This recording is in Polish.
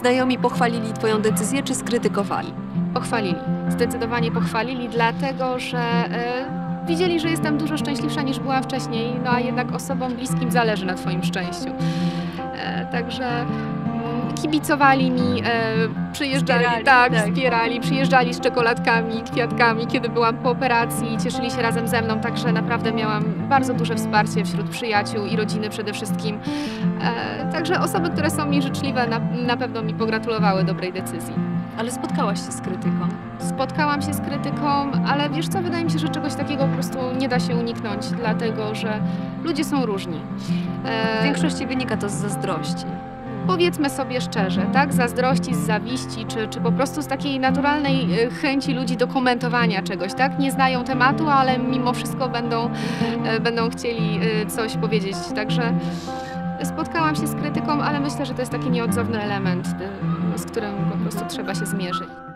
Znajomi pochwalili Twoją decyzję czy skrytykowali? Pochwalili. Zdecydowanie pochwalili, dlatego że e, widzieli, że jestem dużo szczęśliwsza niż byłam wcześniej, no a jednak osobom bliskim zależy na Twoim szczęściu. E, także kibicowali mi, e, przyjeżdżali, Wspierali, tak, tak. wspierali, przyjeżdżali z czekoladkami, kwiatkami, kiedy byłam po operacji, cieszyli się razem ze mną, także naprawdę miałam bardzo duże wsparcie wśród przyjaciół i rodziny przede wszystkim. E, także osoby, które są mi życzliwe, na, na pewno mi pogratulowały dobrej decyzji. Ale spotkałaś się z krytyką. Spotkałam się z krytyką, ale wiesz co, wydaje mi się, że czegoś takiego po prostu nie da się uniknąć, dlatego że ludzie są różni. E, W większości wynika to z zazdrości. Powiedzmy sobie szczerze, tak? Zazdrości, z zawiści, czy, czy po prostu z takiej naturalnej e, chęci ludzi do komentowania czegoś, tak? Nie znają tematu, ale mimo wszystko będą, e, będą chcieli e, coś powiedzieć. Także spotkałam się z krytyką, ale myślę, że to jest taki nieodzowny element, z którym po prostu trzeba się zmierzyć.